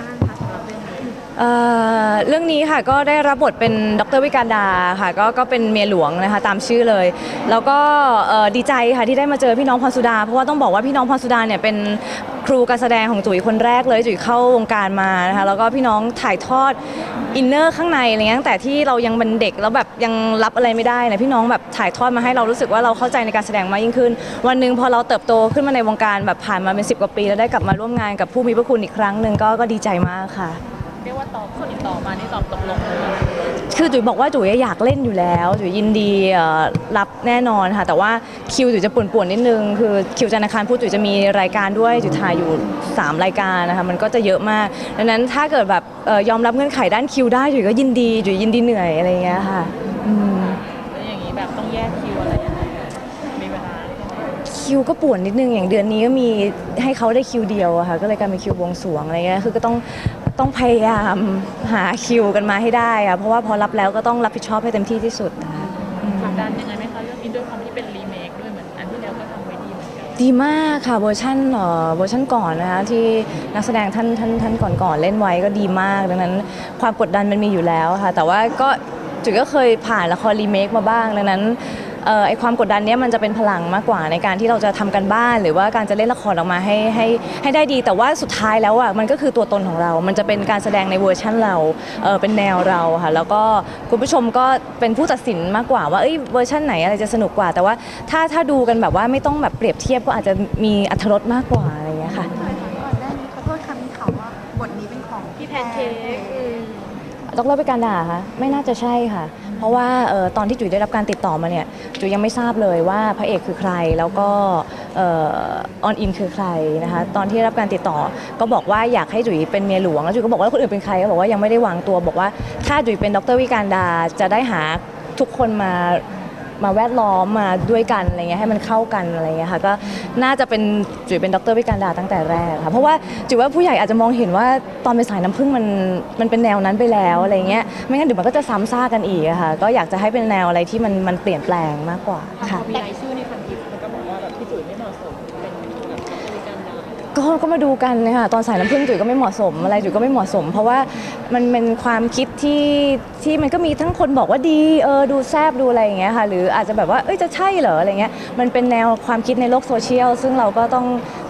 บ้างคะสำหรับ เรื่องนี้เอ่อเรื่องนี้ค่ะก็ได้รับบทเป็นดรวิการดาค่ะก็ก็เป็นเมียหลวงนะคะตามชื่อเลย แล้วก็เอ่อดีใจค่ะที่ได้มาเจอพี่น้องพรสุดา เพราะว่าต้องบอกว่าพี่น้องพรสุดาเนี่ยเป็นครูการแสดงของจุ๋ยคนแรกเลยจุ๋ยเข้าวงการมานะคะแล้วก็พี่น้องถ่ายทอดอินเนอร์ข้างในอะไรเงี้ยตั้งแต่ที่เรายังเป็นเด็กแล้วแบบยังรับอะไรไม่ได้นะพี่น้องแบบถ่ายทอดมาให้เรารู้สึกว่าเราเข้าใจในการแสดงมากยิ่งขึ้น วันหนึ่งพอเราเติบโตขึ้นมาในวงการแบบผ่านมาเป็นสิบกว่าปี แล้วได้กลับมาร่วมงานกับผู้มีพระคุณอีกครั้งหนึ่งก็ก็ดีใจมากค่ะ เรียกว่าตอบคนติดต่อมานี่ตอบตกลงเลยคือจุ๋ยบอกว่าจุ๋ยอยากเล่นอยู่แล้วจุ๋ยยินดีเอ่อรับแน่นอนค่ะ แต่ว่าคิวจุ๋ยจะป่วนๆนิดนึงคือคิวจันทร์อังคารพูดจุ๋ยจะมีรายการด้วยจุ๋ยถ่ายอยู่ 3 รายการนะคะมันก็จะเยอะมาก ดังนั้นถ้าเกิดแบบเอ่อยอมรับเงื่อนไขด้านคิวได้จุ๋ยก็ยินดีจุ๋ยยินดีเหนื่อยอะไรอย่างเงี้ยค่ะอืมแล้วอย่างนี้แบบต้องแยกคิวอะไรยังไงอะมีเวลาใช่ไหม คิวก็ป่วนนิดนึงอย่างเดือนนี้ก็มีให้เขาได้คิวเดียวอะค่ะก็เลยกลายเป็นคิวบวงสรวงอะไรเงี้ยคือก็ต้องต้องพยายามหาคิวกันมาให้ได้อะเพราะว่าพอรับแล้วก็ต้องรับผิดชอบให้เต็มที่ที่สุดนะคะกดดันยังไงไหมคะเรื่องนี้ด้วยความที่เป็นรีเมคด้วยเหมือนอันที่แล้วก็ทำไว้ดีเหมือนกันดีมากค่ะเวอร์ชันเอ่อเวอร์ชันก่อนนะคะที่นักแสดงท่านท่านท่านก่อนๆเล่นไว้ก็ดีมากดังนั้นความกดดันมันมีอยู่แล้วค่ะแต่ว่าก็จุ๋ยก็เคยผ่านละครรีเมคมาบ้างดังนั้น เอ่อไอความกดดันเนี้ยมันจะเป็นพลังมากกว่าในการที่เราจะทำกันบ้าน หรือว่าการจะเล่นละครออกมาให้ให้ให้ได้ดี แต่ว่าสุดท้ายแล้วอะมันก็คือตัวตนของเรา มันจะเป็นการแสดงในเวอร์ชันเราเออเป็นแนวเราค่ะแล้วก็คุณผู้ชมก็เป็นผู้ตัดสินมากกว่าว่าเอ้ยเวอร์ชันไหนอะไรจะสนุกกว่า แต่ว่าถ้าถ้าดูกันแบบว่าไม่ต้องแบบเปรียบเทียบก็อาจจะมีอรรถรสมากกว่าอะไรอย่างเงี้ยค่ะ ก่อนหน้านี้ขอโทษคำนี้ข่าวว่าบทนี้เป็นของพี่แพนเค้กอืมดรไปการด่าคะไม่น่าจะใช่ค่ะ เพราะว่าออตอนที่จุ๋ยได้รับการติดต่อมาเนี่ยจุ๋ยยังไม่ทราบเลยว่าพระเอกคือใครแล้วก็ออนอินคือใครนะคะตอนที่รับการติดต่อก็บอกว่าอยากให้จุ๋ยเป็นเมียหลวงแล้วจุ๋ยก็บอกว่าคนอื่นเป็นใครก็บอกว่ายังไม่ได้วางตัว บอกว่าถ้าจุ๋ยเป็นดรวิการดาจะได้หาทุกคนมา มาแวดล้อมมาด้วยกันอะไรเงี้ยให้มันเข้ากันอะไรเงี้ยค่ะก็น่าจะเป็นจุ๋ยเป็นดรวิการดาตั้งแต่แรกค่ะเพราะว่าจุ๋ยว่าผู้ใหญ่อาจจะมองเห็นว่าตอนเป็นสายน้ำผึ้งมันมันเป็นแนวนั้นไปแล้วอะไรเงี้ยไม่งั้นเดี๋ยวมันก็จะซ้ำซากกันอีกอะค่ะก็อยากจะให้เป็นแนวอะไรที่มันมันเปลี่ยนแปลงมากกว่าค่ะมีรายชื่อในพันทิปมันก็บอกว่าแบบพี่จุ๋ยไม่เหมาะสมเป็น การดาก็ก็มาดูกันนะคะตอนสายน้ำผึ้งจุ๋ยก็ไม่เหมาะสมอะไรจุ๋ยก็ไม่เหมาะสม เพราะว่ามันเป็นความคิดที่ที่มันก็มีทั้งคนบอกว่าดีเออดูแซบดูอะไรอย่างเงี้ยค่ะหรืออาจจะแบบว่าเอ้ยจะใช่เหรออะไรเงี้ยมันเป็นแนวความคิดในโลกโซเชียลซึ่งเราก็ต้อง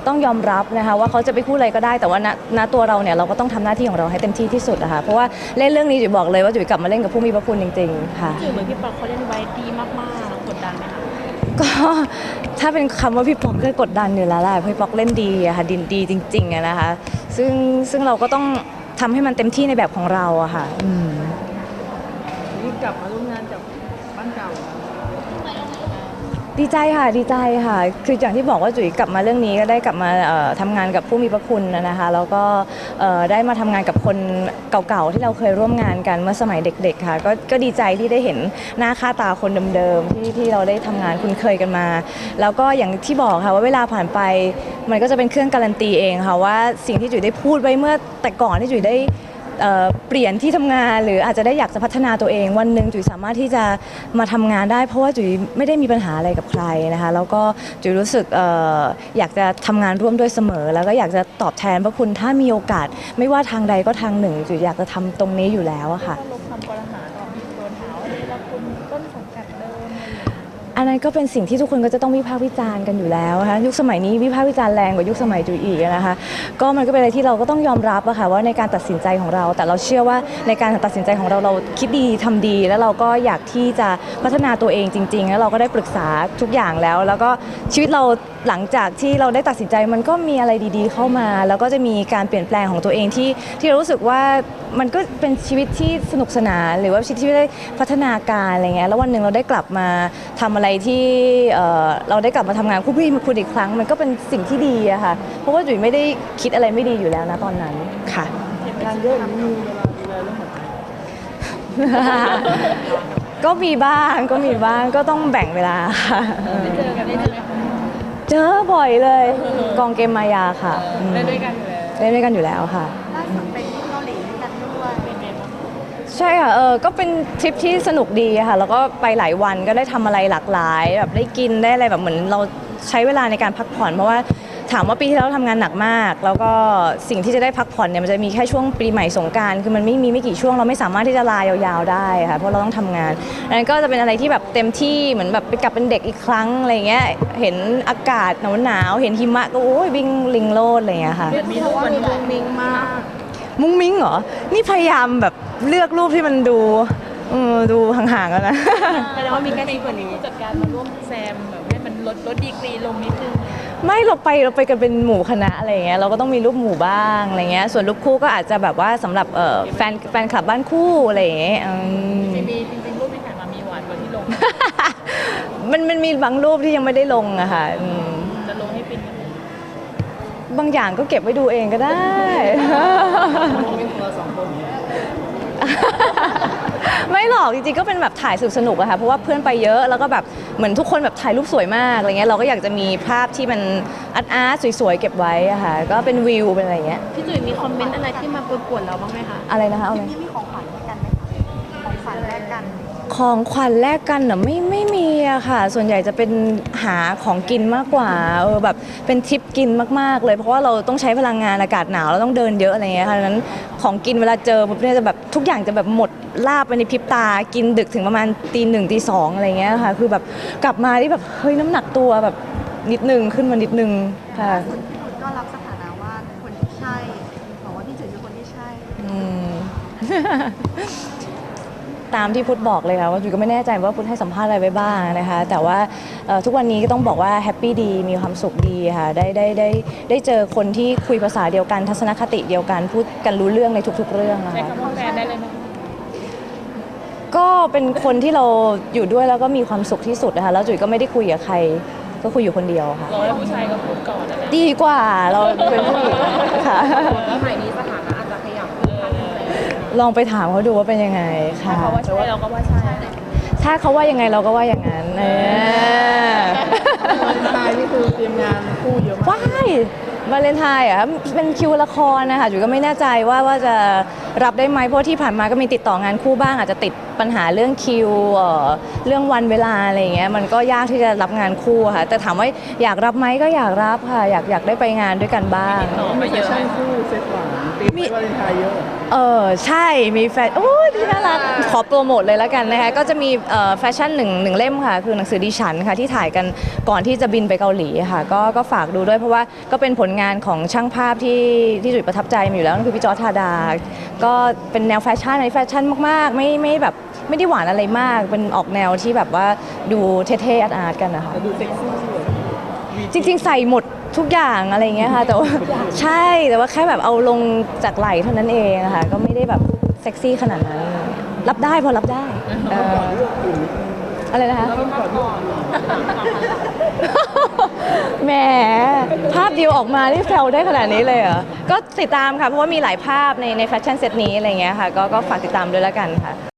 ต้องยอมรับนะคะว่าเขาจะไปพูดอะไรก็ได้แต่ว่าณณตัวเราเนี่ยเราก็ต้องทำหน้าที่ของเราให้เต็มที่ที่สุดนะคะเพราะว่าเล่นเรื่องนี้จุ๋ยบอกเลยว่าจุ๋ยกลับมาเล่นกับผู้มีพระคุณจริง ๆ ค่ะจุ๋ยเหมือนพี่ปอเขาเล่นไว้ดีมากๆกดดันไหมคะ ก็ถ้าเป็นคำว่าพี่ป๊อกก็กดดันอยู่แล้วแหละพราะพี่ป๊อกเล่นดีอะค่ะดินดีจริงๆอะนะคะ ซึ่งซึ่งเราก็ต้องทำให้มันเต็มที่ในแบบของเราอะค่ะอืม นี่กลับมาร่วมงานกับบ้านเก่า ดีใจค่ะดีใจค่ะ คืออย่างที่บอกว่าจุ๋ยกลับมาเรื่องนี้ก็ได้กลับมาเอ่อทำงานกับผู้มีพระคุณนะคะแล้วก็ได้มาทำงานกับคนเก่าๆที่เราเคยร่วมงานกันเมื่อสมัยเด็ก ๆ ค่ะก็ก็ดีใจที่ได้เห็นหน้าค่าตาคนเดิมๆที่ที่เราได้ทำงานคุ้นเคยกันมา แล้วก็อย่างที่บอกค่ะว่าเวลาผ่านไปมันก็จะเป็นเครื่องการันตีเองค่ะว่าสิ่งที่จุ๋ยได้พูดไว้เมื่อแต่ก่อนที่จุ๋ยได้ เปลี่ยนที่ทำงานหรืออาจจะได้อยากจะพัฒนาตัวเอง วันหนึ่งจุ๋ยสามารถที่จะมาทำงานได้ เพราะว่าจุ๋ยไม่ได้มีปัญหาอะไรกับใครนะคะแล้วก็จุ๋ยรู้สึกออยากจะทำงานร่วมด้วยเสมอ แล้วก็อยากจะตอบแทนพระคุณถ้ามีโอกาส ไม่ว่าทางใดก็ทางหนึ่งจุ๋ยอยากจะทำตรงนี้อยู่แล้วอะค่ะ อันนั้นก็เป็นสิ่งที่ทุกคนก็จะต้องวิพากษ์วิจารณ์กันอยู่แล้วนะคะยุคสมัยนี้วิพากษ์วิจารณ์แรงกว่ายุคสมัยจุยอีกนะคะก็มันก็เป็นอะไรที่เราก็ต้องยอมรับอะค่ะว่าในการตัดสินใจของเรา แต่เราเชื่อว่าในการตัดสินใจของเราเราคิดดีทำดี แล้วเราก็อยากที่จะพัฒนาตัวเองจริง ๆ แล้วเราก็ได้ปรึกษาทุกอย่างแล้ว แล้วก็ชีวิตเรา หลังจากที่เราได้ตัดสินใจมันก็มีอะไรดีๆเข้ามา แล้วก็จะมีการเปลี่ยนแปลงของตัวเองที่ที่เรารู้สึกว่ามันก็เป็นชีวิตที่สนุกสนาน หรือว่าชีวิตที่ได้พัฒนาการอะไรเงี้ยแล้ววันหนึ่งเราได้กลับมาทำอะไรที่เอ่อเราได้กลับมาทำงานคู่พี่มาคุณอีกครั้ง มันก็เป็นสิ่งที่ดีอะค่ะเพราะว่าจุ๋ยไม่ได้คิดอะไรไม่ดีอยู่แล้วนะตอนนั้นค่ะงานเยอะนี้มีเวลาดูแลเรื่องหัวใจก็มีบ้างก็มีบ้างก็ต้องแบ่งเวลาค่ะได้เจอกันได้เจอไหมคะ เจอบ่อยเลย กองเกมมายาค่ะอืมเล่นด้วยกันอยู่แล้วเล่นด้วยกันอยู่แล้วค่ะ ล่าสุดไปที่เกาหลีด้วยกันด้วยเป็นไงบ้างใช่ค่ะ เออ ก็เป็นทริปที่สนุกดีค่ะ แล้วก็ไปหลายวันก็ได้ทำอะไรหลากหลายแบบได้กินได้อะไรแบบเหมือนเราใช้เวลาในการพักผ่อนเพราะว่า ถามว่าปีที่แล้วทำงานหนักมาก แล้วก็สิ่งที่จะได้พักผ่อนเนี่ยมันจะมีแค่ช่วงปีใหม่สงกรารคือมันไม่มีไม่กี่ช่วงเราไม่สามารถที่จะลายาวๆได้ค่ะเพราะเราต้องทำงานดังนั้นก็จะเป็นอะไรที่แบบเต็มที่เหมือนแบบไปกลับเป็นเด็กอีกครั้งอะไรเงี้ยเห็นอากาศหนาวๆเห็นหิมะก็โอ้ยวิ่งลิงโลดอะไรเงี้ยค่ะมันมีรูปมันมุงมิงมาก มุ้งมิ้งเหรอนี่พยายามแบบเลือกรูปที่มันดู เออดูห่างๆกันนะ แสดงว่ามีแค่นี้กว่านี้จัดการมาร่วมแซมแบบให้มันลดลดดีกรีลงนิดนึงไม่เราไปเราไปกันเป็นหมู่คณะอะไรเงี้ยเราก็ต้องมีรูปหมู่บ้างอะไรเงี้ยส่วนรูปคู่ก็อาจจะแบบว่าสำหรับเอ่อแฟนแฟนคลับบ้านคู่อะไรอย่างเงี้ยอืม มีมีจริงๆรูปที่ถ่ายมามีหวานกว่าที่ลง มันมันมีบางรูปที่ยังไม่ได้ลงอะค่ะอืมจะลงให้เป็นยังไงบางอย่างก็เก็บไว้ดูเองก็ได้ ไม่หรอกจริงๆก็เป็นแบบถ่ายสนุกสนุกอะค่ะเพราะว่าเพื่อนไปเยอะแล้วก็แบบเหมือนทุกคนแบบถ่ายรูปสวยมากอะไรเงี้ยเราก็อยากจะมีภาพที่มันอาร์ตอาร์ตสวยๆเก็บไว้อะค่ะก็เป็นวิวเป็นอะไรเงี้ยพี่จุ๋ยมีคอมเมนต์อะไรที่มาปวดๆเราบ้างไหมคะอะไรนะคะเอาไหมนี่มีข ของขวัญแลกกันเหรอไม่ไม่มีอะค่ะ ส่วนใหญ่จะเป็นหาของกินมากกว่าเออแบบเป็นทริปกินมากๆเลย เพราะว่าเราต้องใช้พลังงานอากาศหนาวเราต้องเดินเยอะอะไรเงี้ยค่ะดังนั้นของกินเวลาเจอปุ๊บเนี่ยจะแบบทุกอย่างจะแบบหมดลาบไปในพริบตา กินดึกถึงประมาณตีหนึ่งตีสองอะไรเงี้ยค่ะ คือแบบกลับมาที่แบบเฮ้ยน้ำหนักตัวแบบนิดนึงขึ้นมานิดนึงค่ะคุณพี่จุ๋ยก็รับสถานะว่าคนที่ใช่บอกว่าพี่จุ๋ยคือคนที่ใช่อืม ตามที่พุทธบอกเลยค่ะว่าจุยก็ไม่แน่ใจว่าพุทธให้สัมภาษณ์อะไรไปบ้างนะคะ แต่ว่าเอ่อทุกวันนี้ก็ต้องบอกว่าแฮปปี้ดีมีความสุขดีค่ะได้ได้ได้ได้เจอคนที่คุยภาษาเดียวกันทัศนคติเดียวกันพูดกันรู้เรื่องในทุก ๆ เรื่องนะใช้คะคำว่าแฟนได้เลยไหมก็เป็นคนที่เราอยู่ด้วยแล้วก็มีความสุขที่สุดนะคะแล้วจุ๋ยก็ไม่ได้คุยกับใคร ก็คุยอยู่คนเดียวค่ะเราให้ผู้ชายก็พูดก่อนนะดีกว่าเราเป็นผู้หญิงค่ะ ลองไปถามเขาดูว่าเป็นยังไงถ้าค่ะเขาว่าใช่เราก็ว่าใช่ถ้าเขาว่ายังไงเราก็ว่าอย่างนั้นเออตายนี่คือเตรียมงานคู่เยอะมากว้าย วาเลนไทน์เหรอะเป็นคิวละครนะคะจุ๋ยก็ไม่แน่ใจว่าว่าจะรับได้ไหมเพราะที่ผ่านมาก็มีติดต่องานคู่บ้าง อาจจะติดปัญหาเรื่องคิวเอ่อเรื่องวันเวลาอะไรอย่างเงี้ยมันก็ยากที่จะรับงานคู่ค่ะ แต่ถามว่าอยากรับไหมก็อยากรับค่ะ อยากอยากได้ไปงานด้วยกันบ้างต่อมีมาแฟเยอะไหมชั่นคู่เซตหวานตีมวาเลนไทน์เยอะเออใช่มีแฟนโอ้ยที่น่ารักขอโปรโมทเลยแล้วกันนะคะก็จะมีเอ่อแฟชั่นหนึ่งหนึ่งเล่มค่ะ คือหนังสือดิฉันค่ะที่ถ่ายกันก่อนที่จะบินไปเกาหลีค่ะ ก็ก็ฝากดูด้วยเพราะว่าก็เป็นผลงานของช่างภาพที่ที่จุ๋ยประทับใจมาอยู่แล้วนั่นคือพี่จอร์จธาดา ก็เป็นแนวแฟชั่นในแฟชั่นมาก ๆ ไม่ไม่แบบไม่ได้หวานอะไรมาก เป็นออกแนวที่แบบว่าดูเท่ๆอาร์ตๆกันนะคะแต่ดูเซ็กซี่เลยจริง ๆ ใส่หมดทุกอย่างอะไรอย่างเงี้ยค่ะ แต่ว่าใช่แต่ว่าแค่แบบเอาลงจากไหล่เท่านั้นเองอะค่ะก็ไม่ได้แบบเซ็กซี่ขนาดนั้น รับได้พอรับได้ เอ่อ อะไรนะคะแหมภาพเดียวออกมาที่แซวได้ขนาดนี้เลยเหรอ ก็ติดตามค่ะ เพราะว่ามีหลายภาพในในแฟชั่นเซตนี้อะไรเงี้ยค่ะ ก็ก็ฝากติดตามด้วยแล้วกันค่ะ